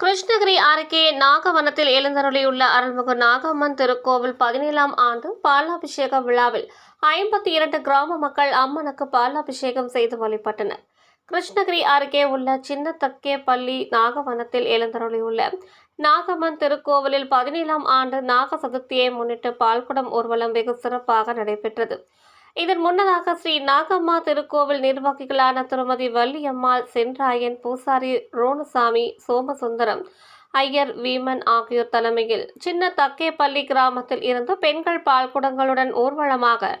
கிருஷ்ணகிரி அருகே நாகவனத்தில் எழுந்தருளியுள்ள அருள்மிகு நாகம்மன் திருக்கோவில் பதினேழாம் ஆண்டு பாலாபிஷேக விழாவில் ஐம்பத்தி இரண்டு கிராம மக்கள் அம்மனுக்கு பாலாபிஷேகம் செய்து வழிபட்டனர். கிருஷ்ணகிரி அருகே உள்ள சின்ன தக்கேப்பள்ளி நாகவனத்தில் எழுந்தருளியுள்ள நாகம்மன் திருக்கோவிலில் பதினேழாம் ஆண்டு நாக சதுர்த்தியை முன்னிட்டு பால்குடம் ஊர்வலம் வெகு சிறப்பாக நடைபெற்றது. இதன் முன்னதாக ஸ்ரீ நாகம்மா திருக்கோவில் நிர்வாகிகளான திருமதி வள்ளியம்மாள் சென்றாயன் பூசாரி ரோணுசாமி சோமசுந்தரம் ஐயர் வீமன் ஆகியோர் தலைமையில் சின்ன தக்கேப்பள்ளி கிராமத்தில் இருந்து பெண்கள் பால்குடங்களுடன் ஊர்வலமாக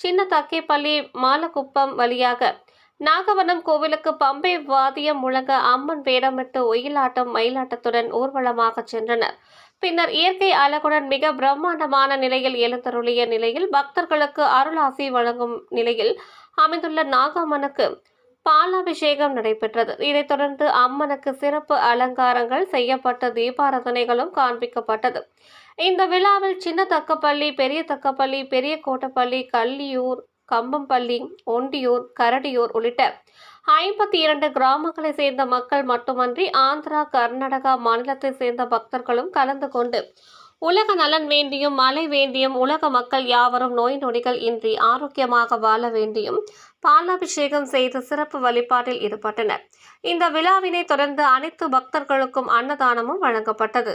சின்ன தக்கேப்பள்ளி மாலக்குப்பம் வழியாக நாகவனம் கோவிலுக்கு பம்பை வாதியம் முழங்க அம்மன் வேடமிட்டு ஒயிலாட்டம் மயிலாட்டத்துடன் ஊர்வலமாக சென்றனர். பின்னர் இயற்கை அழகுடன் மிக பிரம்மாண்டமான நிலையில் எழுந்தருளிய நிலையில் பக்தர்களுக்கு அருளாசி வழங்கும் நிலையில் அமைந்துள்ள நாகம்மனுக்கு பாலாபிஷேகம் நடைபெற்றது. இதைத் தொடர்ந்து அம்மனுக்கு சிறப்பு அலங்காரங்கள் செய்யப்பட்ட தீபாராதனைகளும் காண்பிக்கப்பட்டது. இந்த விழாவில் சின்ன தக்கப்பள்ளி பெரிய தக்கப்பள்ளி பெரிய கோட்டப்பள்ளி கள்ளியூர் கம்பம்பள்ளி ஒண்டியூர் கரடியூர் உள்ளிட்ட ஐம்பத்தி இரண்டு கிராமங்களை சேர்ந்த மக்கள் மட்டுமன்றி ஆந்திரா கர்நாடகா மாநிலத்தை சேர்ந்த பக்தர்களும் கலந்து கொண்டு உலக நலன் வேண்டியும் மழை வேண்டியும் உலக மக்கள் யாவரும் நோய் நொடிகள் இன்றி ஆரோக்கியமாக வாழ வேண்டியும் பாலாபிஷேகம் செய்து சிறப்பு வழிபாட்டில் ஈடுபட்டனர். இந்த விழாவினை தொடர்ந்து அனைத்து பக்தர்களுக்கும் அன்னதானமும் வழங்கப்பட்டது.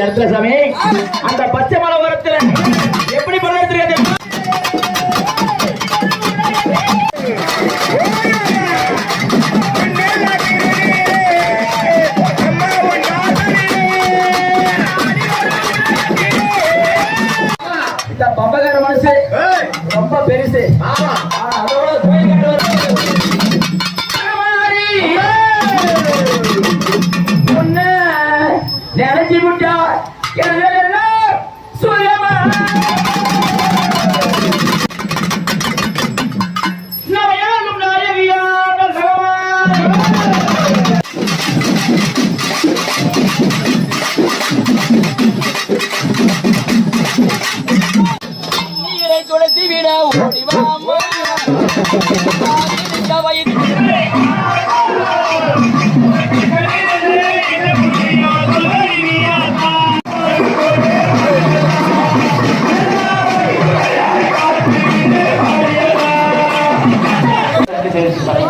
இந்த இடத்துல சாமி. அந்த பச்சை மலை ஓரத்துல எப்படி பம்பகார மனசு ரொம்ப பெருசு. ஆனா, விட்டார். விட்டா எல்லாம் சுயமா நவையாலும் நாயகியான